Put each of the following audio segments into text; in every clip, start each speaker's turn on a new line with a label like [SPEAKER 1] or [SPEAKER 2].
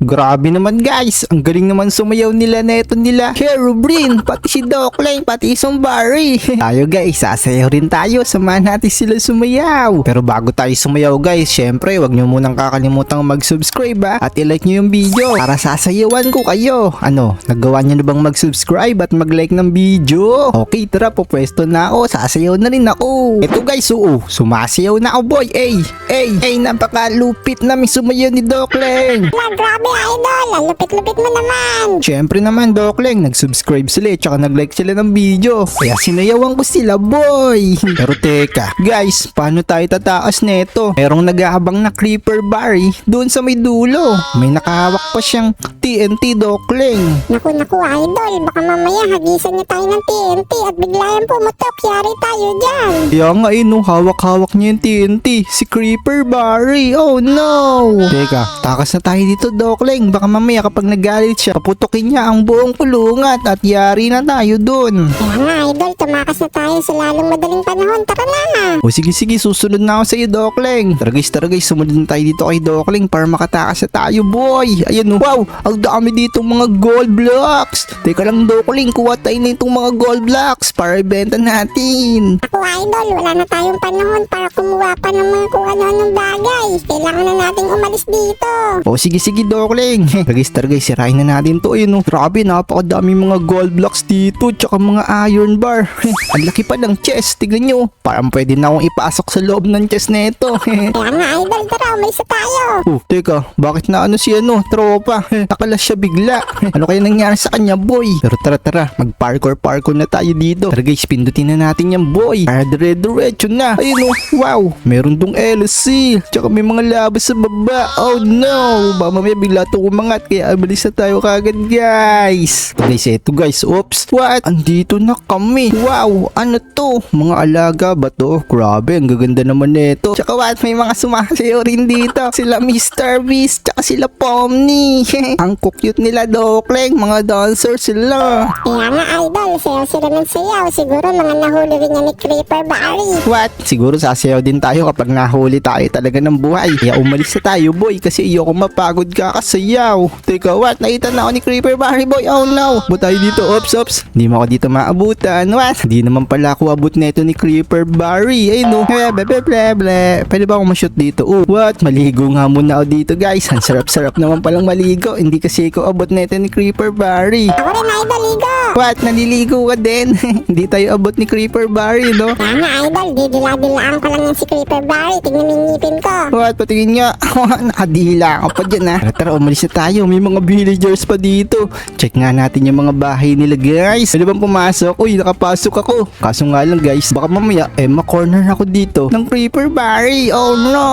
[SPEAKER 1] Grabe naman guys, ang galing naman sumayaw nila neto nila. Herobrine, pati si Dokling, pati si Barry. tayo guys, sasayaw rin tayo, samahan natin sila sumayaw. Pero bago tayo sumayaw guys, syempre wag nyo munang kakalimutang mag-subscribe ha, at i-like nyo yung video para sasayawan ko kayo. Ano, nagawa nyo na bang mag-subscribe at mag-like ng video? Okay, tara, pupwesto na ako, sasayaw na rin ako. Ito guys, oo, sumasayaw na ako boy. Ey, ey, ey, napakalupit namin sumayaw ni Dokling.
[SPEAKER 2] Wala, grabe idol. Ang lupit-lupit mo naman.
[SPEAKER 1] Siyempre naman, Dokling, nag-subscribe sila eh, tsaka nag-like sila ng video. Kaya sinayawan ko sila, boy! Pero teka, guys, paano tayo tataas neto? Merong nag-aabang na creeper Barry doon sa may dulo. May nakahawak pa siyang TNT, Dokling.
[SPEAKER 2] Naku, naku, idol. Baka mamaya hagisan niya tayo ng TNT at biglayan pumutok. Yari tayo dyan.
[SPEAKER 1] Kaya nga eh, no, hawak-hawak niya yung TNT. Si Creeper Barry. Oh no! Teka, takas na tayo dito, Dokling. Baka mamaya kapag nagalit siya, paputokin niya ang buong kulungan at yari na tayo dun.
[SPEAKER 2] Nga, idol. Tumakas na tayo sa lalong madaling panahon. Tara na.
[SPEAKER 1] O sige sige, susunod na ako sa iyo, Dokling. Tara guys, tara guys, sumunod na tayo dito kay Dokling para makatakas na tayo, boy. Ayan, wow, ang dami dito mga gold blocks. Teka lang, Dokling, kuha tayo na itong mga gold blocks para ibenta natin.
[SPEAKER 2] Ako, idol. Wala na tayong panahon para kumuha pa ng mga kung ano-anong bagay. Kailangan na nating umalis dito.
[SPEAKER 1] O sige sige, Dokling. Tara guys, tara guys, sirahin na natin to. Ayun, oh. Grabe, napakadami mga gold blocks dito, tsaka mga iron bar. ang laki pa ng chest, tignan nyo. Parang pwede na akong ipasok sa loob ng chest na ito.
[SPEAKER 2] Kaya nga, idol. Tara, na tayo.
[SPEAKER 1] Oh, teka, bakit na ano si ano, tropa? Nakalas siya bigla. ano kaya nangyari sa kanya, boy? Pero tara tara, mag-parkour parkour na tayo dito. Tara guys, pindutin na natin yan, boy. Para dire-diretso na. Ayun oh, wow, meron dong LC. Tsaka may mga labas sa baba. Oh no, baka mamaya bigla itong umangat. Kaya abalis na tayo kagad, guys. Ito guys, eto guys, oops. What? Andito na kami. Wow, ano to? Mga alaga ba to? Grabe, ang gaganda naman nito. Tsaka what, may mga sumasayaw rin dito. Sila Mr. Beast, tsaka sila Pomni. ang cute nila, Dokling. Mga dancer sila.
[SPEAKER 2] Kaya nga, idol. Sayaw sila ng sayaw. Siguro mga nahuli rin yan ni Creeper Barry.
[SPEAKER 1] What? Siguro sasayaw din tayo kapag nahuli tayo talaga ng buhay. Kaya umalis na tayo, boy, kasi iyoko mapagod ka kasayaw. Teka, what? Nakita na ako ni Creeper Barry, boy. Oh no. Buta tayo dito, ops, ops. Hindi mo ako dito maabutan. What? Hindi naman pala ako abot neto ni Creeper Barry. Ay no. Eh, ble, ble, ble, ble. Pwede ba akong ma-shoot dito? Oh, what? Maligo nga muna ako dito, guys. Ang sarap-sarap naman palang maligo. Hindi kasi ako abot neto ni Creeper Barry.
[SPEAKER 2] Ako rin, idol. Ligo.
[SPEAKER 1] What? Naliligo ka din? Hindi tayo abot ni Creeper Barry, no?
[SPEAKER 2] Kaya nga, idol. Didila-dilaan ko lang yan si Creeper Barry. Tingnan mo yung ngipin ko.
[SPEAKER 1] What? Patingin nga. Nakadila ka pa dyan ha. Tara, tara, umalis na tayo. May mga villagers pa dito. Check nga natin yung mga bahay nila guys. Pwede bang pumasok? Uy, nakapasok ako. Kaso nga lang guys, baka mamaya, eh, ma-corner ako dito ng Creeper Barry. Oh no!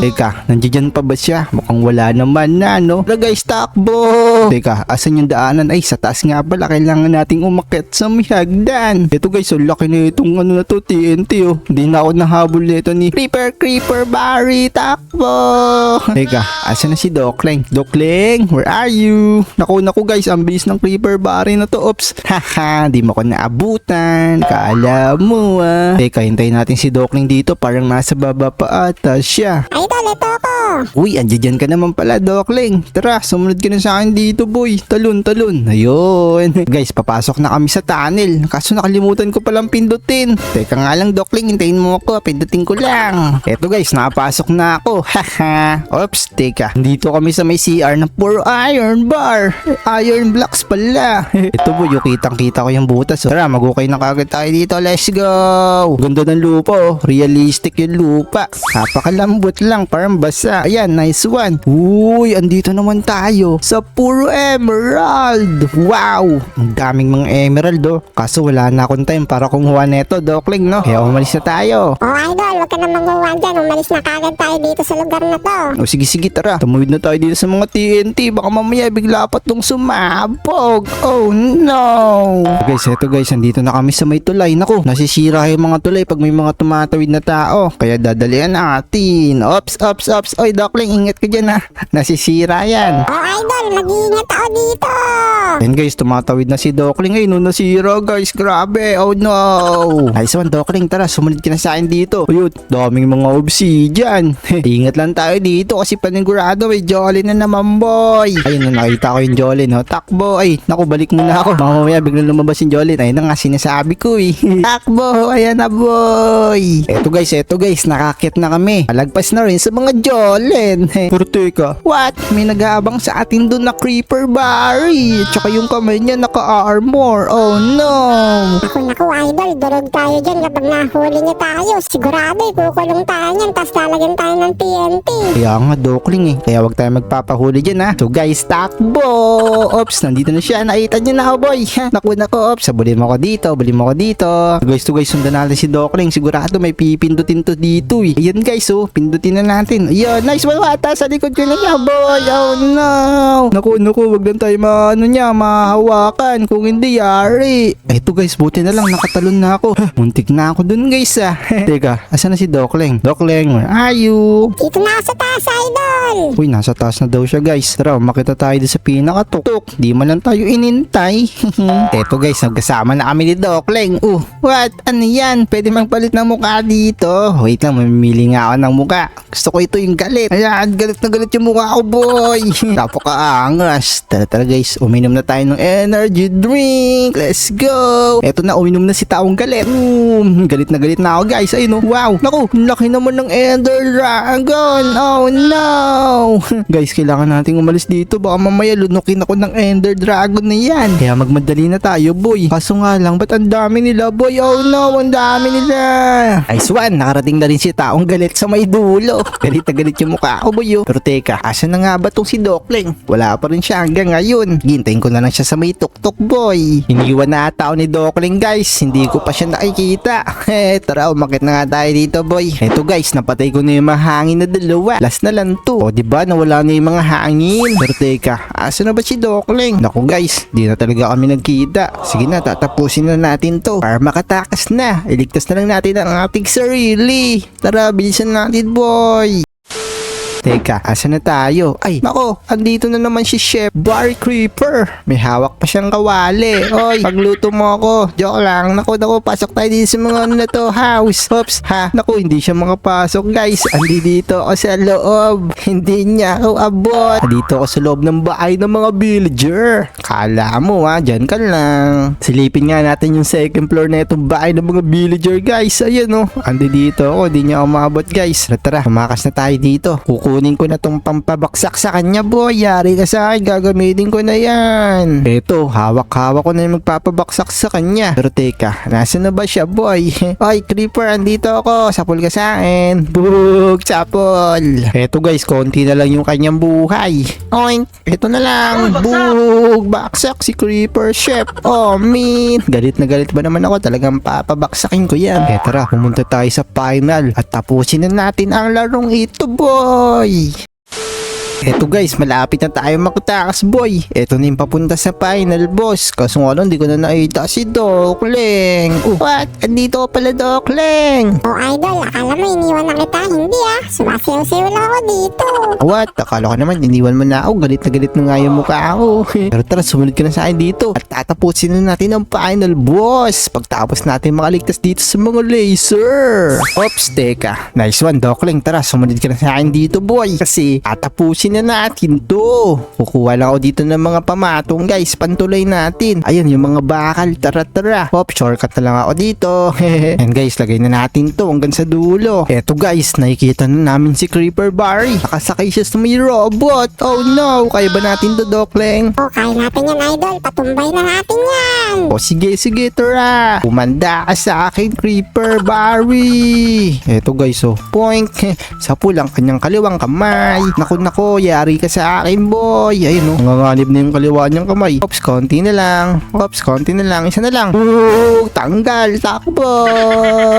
[SPEAKER 1] Teka, nandiyan pa ba siya? Mukhang wala naman na, no? Tara guys, takbo! Teka, asan yung daanan? Ay, sa taas nga pala. Kailangan nating umakyat sa may hagdan. Ito guys, ang laki na itong ano na to, TNT oh. Hindi na ako nahabol nito ni Creeper, Creeper Barry, takbo! Teka, asan na si Dokling? Dokling, where are you? Naku, naku guys, ang bilis ng Creeper Barry na to. Oops. Haha, di mo ko naabutan. Kala mo ah. Teka, hintayin natin si Dokling dito. Parang nasa baba pa ata siya.
[SPEAKER 2] Idol, ito ako.
[SPEAKER 1] Uy, andyan ka naman pala, Dokling. Tara, sumunod ka na sa akin dito, boy. Talon, talon. Ayun. Guys, papasok na kami sa tunnel. Kaso nakalimutan ko palang pindutin. Teka nga lang, Dokling. Hintayin mo ako. Pindutin ko lang. Eto guys, nakapasok na ako. Haha. Oops, teka. Dito kami sa may CR na puro iron bar. Iron blocks pala. Ito boy, yung kitang-kita ko yung butas. oh. Tara, magukay na kagad tayo dito. Let's go. Ganda ng lupa, oh. Realistic yung lupa. Napakalambot lang, parang basa. Ayan, nice one. Uy, andito naman tayo sa puro emerald. Wow! Ang daming mga emerald, oh. Kaso wala na akong time para kumuha neto, Dokling, no? Kaya umalis na tayo.
[SPEAKER 2] Oh, idol, huwag ka na manguha dyan. Umalis na kagad tayo dito sa lugar na to.
[SPEAKER 1] O sige sige tara, tumuwid na tayo dito sa mga TNT. Baka mamaya bigla pa tong sumabog. Oh no! Guys, eto guys, andito na kami sa may tulay. Naku, nasisira yung mga tulay pag may mga tumatawid na tao. Kaya dadalian natin. Ops, ops, ops. Oy, Dokling, ingat ka dyan ha. Nasisira yan.
[SPEAKER 2] Oh, idol, mag-iingat ako dito.
[SPEAKER 1] Ayan guys, tumatawid na si Dokling. Ay, no, nasira guys. Grabe. Oh no. Nice one, Dokling. Tara, sumunod ka na sa akin dito. Ayun, daming mga obsidian. Ingat lang tayo dito kasi panigurado may Jolly na naman boy. Ayun na, nakita ko yung Jolly, no? Takbo. Ay, naku, balik muna ako. Mamaya biglang lumabas yung Jolly. Ayun na nga, sinasabi ko eh. Takbo. Ayan na boy. Eto guys, eto guys. Nakakit na kami. Alagpas na rin sa mga Jollen. Pero teka, what? May nag-aabang sa atin doon na Creeper Barry. Tsaka yung kamay niya naka-armor. Oh no.
[SPEAKER 2] Ako naku, idol, durog tayo dyan kapag nahuli niya tayo. Sigurado, ikukulong tayo niyan, tapos lalagyan tayo ng TNT.
[SPEAKER 1] Kaya nga, Dokling eh. Kaya wag tayo magpapahuli dyan ha. So guys, takbo! Ops, nandito na siya. Nakita niyo na ako, boy. Naku, naku, ops. Sabulin mo ko dito, bulin mo ko dito. So, guys, to guys, sundan natin si Dokling. Sigurado may pipindutin to dito eh. Ayan guys, oh. Pindutin na natin. Ayan, nice one, wata. Sa likod ko na niya, boy. Oh no. Naku, naku, wag lang tayo maano niya, mahawakan. Kung hindi, yari. Eto guys, buti na lang. Nakatalon na ako. Muntik na ako dun guys ah. Teka, asan na si Dokling? Dokling, where are you?
[SPEAKER 2] Dito na sa taas, idol.
[SPEAKER 1] Uy, nasa taas na daw siya guys. Tara, makita tayo doon sa pinakatuktok. Di man lang tayo inintay. Eto guys, nagkasama na kami ni Dokling. Uh, what? Ano yan? Pwede magpalit ng mukha dito. Wait lang, mamimili nga ako ng mukha. Gusto ko ito yung galit. Ayan, galit na galit yung mukha ko, boy. Napakaangas. Tara, tara guys, uminom na tayo ng energy drink. Let's go. Eto na, uminom na si taong galit. Mm, galit na galit na ako guys. Ayun oh. Wow. Naku, laki naman ng Ender Dragon. Oh no. guys, kailangan nating umalis dito. Baka mamaya lunukin ako ng Ender Dragon na yan. Kaya magmadali na tayo, boy. Kaso nga lang, ba't ang dami nila, boy? Oh no, ang dami nila. Nice one, nakarating na rin si taong galit sa may dulo. Galit na galit yung mukha ko, boy. oh. Pero teka, asa na nga ba tong si Dokling? Wala pa rin siya hanggang ngayon. Gintayin ko na lang siya sa may tuktok, boy. Iniwan na ata ako ni Dokling, guys. Hindi ko pa siya nakikita. Eh, tara, umakit na nga tayo dito, boy. Eto, guys, napatay ko na yung mga hangin na dalawa. Last na lang to. O, di ba nawala na yung mga hangin? Pero teka, asa na ba si Dokling? Naku, guys, di na talaga kami nagkita. Sige na, tatapusin na natin to. Para makatakas na. Iligtas na lang natin ang ating sarili. Tara, bilisan natin, boy. Teka, asa na tayo? Ay, nako, andito na naman si Chef Barry Creeper. May hawak pa siyang kawali. Oy, pagluto mo ako. Joke lang. Nako, nako, pasok tayo dito sa mga ano na to, house. Oops, ha? Nako, hindi siya makapasok, guys. Andi dito ako sa loob. Hindi niya ako abot. Dito ako sa loob ng bahay ng mga villager. Kala mo, ha? Diyan ka lang. Silipin nga natin yung second floor na itong bahay ng mga villager, guys. Ayan, oh. Andi dito ako. Hindi niya ako maabot, guys. Tara, tara. Tumakas na tayo dito. Kukunin ko na tong pampabaksak sa kanya, boy. Yari ka sa akin. Gagamitin ko na yan. Eto, hawak-hawak ko na yung magpapabaksak sa kanya. Pero teka, nasa na ba siya, boy? Ay, Creeper, andito ako. Sapol ka sa akin. Bug, sapol. Eto, guys, konti na lang yung kanyang buhay. Oink, eto na lang. Bug, baksak si Creeper, chef. Oh, mean. Galit na galit ba naman ako? Talagang papabaksakin ko yan. Kaya tara, pumunta tayo sa final at tapusin na natin ang larong ito, boy. Eto guys, malapit na tayo makatakas boy. Eto na yung papunta sa final boss. Kaso nga lang, di ko na nakita si Dokling. Oh, what? Andito pala Dokling.
[SPEAKER 2] Oh, idol, akala mo iniwan na kita. Hindi ah, sumasayaw-sayaw lang ako dito.
[SPEAKER 1] What? Akala ko naman, iniwan mo na ako. Galit na galit na nga yung mukha ko. Pero tara, sumunod ka na sa akin dito. At tatapusin na natin ang final boss. Pagtapos natin makaligtas dito sa mga laser. Ops, teka. Nice one, Dokling. Tara, sumunod ka na sa akin dito, boy. Kasi tatapusin na natin to. Kukuha lang ako dito ng mga pamatong, guys. Pantulay natin. Ayun, yung mga bakal. Tara, tara. Hop, shortcut na lang ako dito. And guys, lagay na natin to hanggang sa dulo. Eto guys, nakikita na namin si Creeper Barry. Nakasakay siya sa may robot. Oh no, kaya ba natin to, Dokling?
[SPEAKER 2] Oh, kaya natin yan, idol. Patumbay na natin yan.
[SPEAKER 1] O sige, sige, tara. Umanda ka sa akin, Creeper Barry. Eto guys, oh. Point. Sa pulang kanyang kaliwang kamay. Naku, naku, yari ka sa akin, boy. Ayun, oh. Nanganganib na yung kaliwa niyang kamay. Ops, konti na lang. Ops, konti na lang. Isa na lang. Uh, tanggal. Takbo.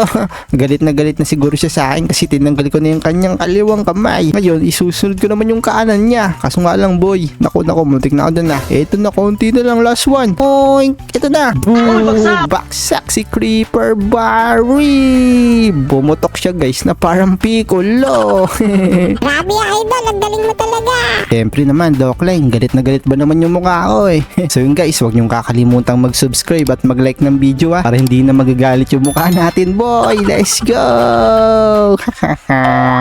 [SPEAKER 1] galit na galit na siguro siya sa akin kasi tinanggal ko na yung kanyang kaliwang kamay. Ngayon, isusunod ko naman yung kanan niya. Kaso nga lang, boy. Naku, naku, muntik na ako dun ah. Eto na, konti na lang. Last one. Oink. Ito na. Boom. Baksak si Creeper Barry. Bumutok siya, guys, na parang piccolo.
[SPEAKER 2] Grabe, idol. Ang galing mo talaga.
[SPEAKER 1] Siyempre naman, Dokline, galit na galit ba naman yung mukha ko eh. so yun guys, huwag niyong kakalimutang mag-subscribe at mag-like ng video ah, para hindi na magagalit yung mukha natin boy. Let's go!